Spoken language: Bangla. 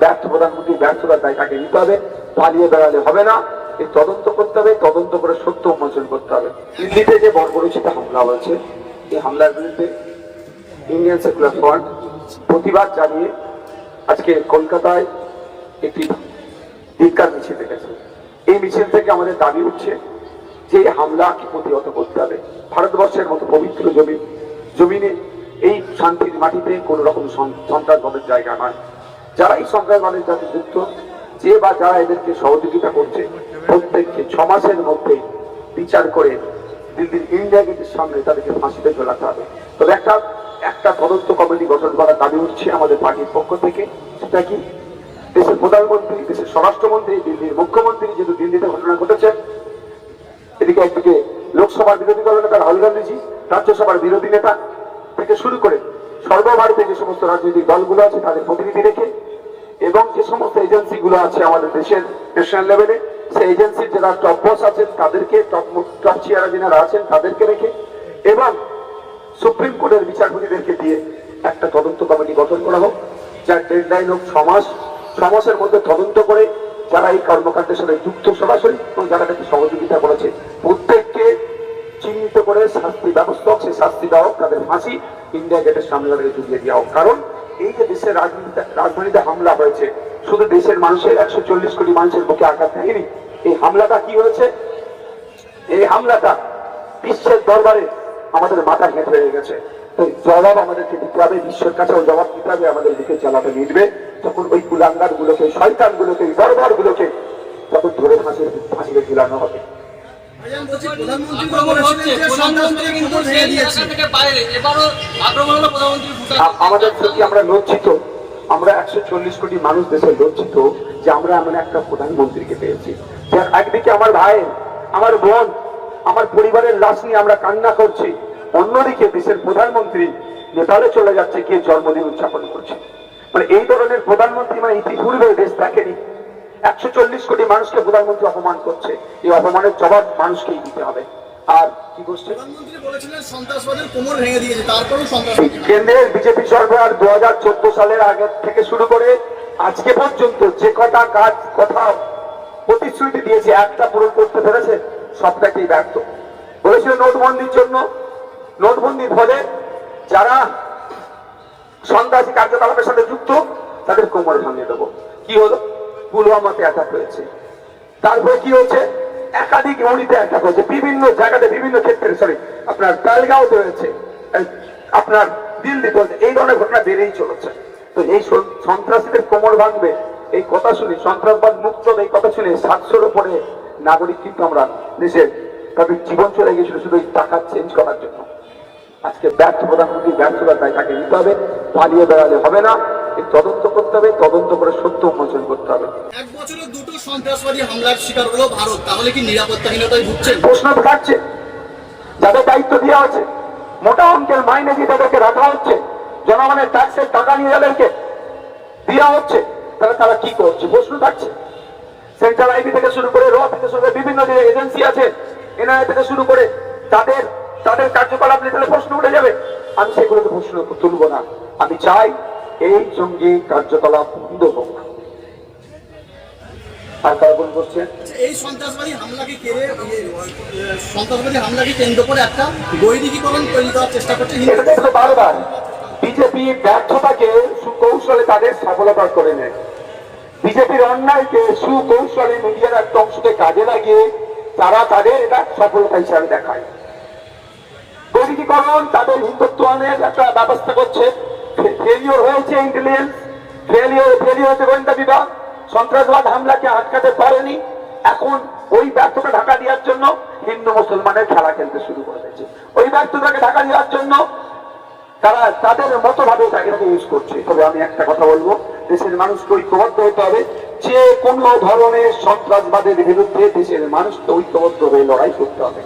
ব্যর্থ প্রধানমন্ত্রী ব্যর্থতার দায় তাকে নিতে হবে, পালিয়ে বেড়ালে হবে না। এই তদন্ত করতে হবে, তদন্ত করে সত্য উন্মোচন করতে হবে। দিল্লিতে যে বর্বরচিত হামলা হয়েছে, এই হামলার বিরুদ্ধে ইন্ডিয়ান সেকুলার ফ্রন্ট প্রতিবাদ জানিয়ে আজকে কলকাতায় একটি ধিক্কার মিছিল দেখেছে এই মিছিল থেকে আমাদের দাবি উঠছে যে এই হামলাকে প্রতিহত করতে হবে। ভারতবর্ষের মতো পবিত্র জমি জমিনে এই শান্তির মাটিতে কোনো রকম সন্ত্রাসবাদের জায়গা নয়। যারা এই সন্ত্রাসবাদের সাথে যুক্ত, যে বা যারা এদেরকে সহযোগিতা করছে, প্রত্যেককে ছ মাসের মধ্যে বিচার করে দিল্লির ইন্ডিয়া গেটের সামনে তাদেরকে ফাঁসিতে ঝোলাতে হবে। তবে একটা একটা তদন্ত কমিটি গঠন করার দাবি উঠছে আমাদের পার্টির পক্ষ থেকে। সেটা কি? দেশের প্রধানমন্ত্রী, দেশের স্বরাষ্ট্রমন্ত্রী, দিল্লির মুখ্যমন্ত্রী যেহেতু দিল্লিতে ঘটনা ঘটেছে, এদিকে একদিকে লোকসভার বিরোধী দল নেতা রাহুল গান্ধীজি, রাজ্যসভার বিরোধী নেতা থেকে শুরু করে সর্বভারতে যে সমস্ত রাজনৈতিক দলগুলো আছে, তাদের প্রতিনিধি রেখে এবং যে সমস্ত এজেন্সি গুলো আছে আমাদের দেশের ন্যাশনাল লেভেলে সেই এজেন্সির যারা টপ বস আছেন, তাদেরকে টপ টপ চেয়ারা যারা আছেন, তাদেরকে রেখে এবং সুপ্রিম কোর্টের বিচারপতিদেরকে দিয়ে একটা তদন্ত কমিটি গঠন করা হোক, যার ডেডলাইন হোক সমাজ সমাজের মধ্যে তদন্ত করে যারা এই কর্মকাণ্ডের সাথে যুক্ত সরাসরি এবং যারা তাকে সহযোগিতা করেছে চিহ্নিত করে শাস্তি ব্যবস্থা সেই শাস্তি দেওয়া হোক তাদের ফাঁসি ইন্ডিয়া গেটের সামনে তাদেরকে ঝুলিয়ে দেওয়া হোক। কারণ এই যে দেশের রাজনীতিতে রাজধানীতে হামলা হয়েছে, শুধু দেশের মানুষের একশো চল্লিশ কোটি মানুষের বুকে আঘাত দেয়নি এই হামলাটা কি হয়েছে? এই হামলাটা বিশ্বের দরবারে আমাদের মাথা হেঁট হয়ে গেছে। তো জবাব আমাদেরকে দিতে হবে, বিশ্বের কাছে জবাব দিতে হবে, আমাদের দিকে চালাতে মিটবে তখন ওই কুলাঙ্গার গুলোকে শয়তান গুলোকে দরবার গুলোকে তখন ধরে ফাঁসির ফাঁসিতে ঝুলানো হবে। আমাদের প্রতি আমরা লজ্জিত। আমরা একশো চল্লিশ কোটি মানুষ দেশে লজ্জিত যে আমরা এমন একটা প্রধানমন্ত্রীকে পেয়েছি। যার একদিকে আমার ভাই, আমার বোন, আমার পরিবারের লাশ নিয়ে আমরা কান্না করছি। অন্যদিকে দেশের প্রধানমন্ত্রী নেপালে চলে যাচ্ছে কে জন্মদিন উদযাপন করছে। মানে এই ধরনের প্রধানমন্ত্রী মানে ইতিপূর্বে দেশ দেখেনি। একশো চল্লিশ কোটি মানুষকে প্রধানমন্ত্রী অপমান করছে। এই অপমানের জবাব মানুষকেই দিতে হবে। আর কি করছে প্রধানমন্ত্রী বলেছিলেন সন্ত্রাসবাদের কোমর ভেঙে দিয়েছে তারপরেও সন্ত্রাসবাদী কেন্দ্রের বিজেপি সরকার দু হাজার চোদ্দ সালের আগে থেকে শুরু করে আজকে পর্যন্ত যে কটা কাজ কথা প্রতিশ্রুতি দিয়েছে একটা পূরণ করতে পেরেছে সবটাকেই ব্যর্থ। বলেছিল নোটবন্দির জন্য। নোটবন্দির ফলে যারা সন্ত্রাসী কার্যকলাপের সাথে যুক্ত তাদের কোমর ভাঙিয়ে দেবো। কি হলো? পুলওয়ামাতে অ্যাটাক হয়েছে। তারপরে কি হচ্ছে একাধিক ইউনিটে অ্যাটাক হয়েছে। বিভিন্ন জায়গাতে, বিভিন্ন ক্ষেত্রে সরি আপনার তালগাঁওতে হয়েছে। আপনার দিল্লিতে হয়েছে। এই ধরনের ঘটনা বেড়েই চলেছে। তো এই সন্ত্রাসীদের কোমর ভাঙবে। এই কথা শুনে, সন্ত্রাসবাদ মুক্ত এই কথা শুনে সাতশোর উপরে নাগরিক কিন্তু আমরা দেশের তাদের জীবন চলে গিয়েছিল শুধু এই টাকা চেঞ্জ করার জন্য। আজকে ব্যর্থ প্রধানমন্ত্রী ব্যর্থতার দায় তাকে নিতে হবে। পালিয়ে বেড়ালে হবে না। তদন্ত করতে হবে তদন্ত করে সত্য উন্মোচন করতে হবে। এক বছরে দুটো সন্ত্রাসবাদী হামলার শিকার হলো ভারত। তাহলে কি নিরাপত্তাহীনতায় ভুগছেন? প্রশ্ন থাকছে যাদের দায়িত্ব দেওয়া হচ্ছে মোটা অঙ্কের মাইনে দিয়ে তাদেরকে রাখা হচ্ছে জনগণের ট্যাক্সের টাকা নিয়ে যাদেরকে দেওয়া হচ্ছে তাহলে তারা কি করছে? প্রশ্ন থাকছে সেন্ট্রাল আইবি থেকে শুরু করে র থেকে শুরু করে বিভিন্ন যে এজেন্সি আছে এনআই থেকে শুরু করে তাদের তাদের কার্যকলাপ নিয়ে তাহলে প্রশ্ন উঠে যাবে। আমি সেগুলোকে প্রশ্ন তুলবো না। আমি চাই এই জঙ্গি কার্যকলাপ বন্ধ হোক। আর তারা করছে? এই সন্ত্রাসবাদী হামলাকে কেড়ে সন্ত্রাসবাদী হামলাকে কেন্দ্র করে একটা বৈদিকীকরণ তৈরি করার চেষ্টা করছে হিন্দু এটা দেখল বারবার বিজেপি ব্যর্থতাকে সুকৌশলে তাদের সফলতা করে নেয়। বিজেপির অন্যায়কে সুকৌশলে মিডিয়ার একটা অংশকে কাজে লাগিয়ে তারা তাদের এটা সফলতা হিসাবে দেখায়। বৈদিকীকরণ তাদের হিন্দুত্বায়নের একটা ব্যবস্থা করছে। ফেলিওর হয়েছে ইন্টেলিজেন্স হয়েছে গোয়েন্দা বিভাগ সন্ত্রাসবাদ হামলাকে আটকাতে পারেনি। এখন ওই ব্যর্থতা ঢাকা দেওয়ার জন্য হিন্দু মুসলমানের খেলা খেলতে শুরু করে দিয়েছে। ওই ব্যর্থতাকে ঢাকা দেওয়ার জন্য তারা তাদের মতো ভাবে তাকে ইউজ করছে। তবে আমি একটা কথা বলব, দেশের মানুষকে ঐক্যবদ্ধ হতে হবে। যে কোনো ধরনের সন্ত্রাসবাদের বিরুদ্ধে দেশের মানুষকে ঐক্যবদ্ধ হয়ে লড়াই করতে হবে।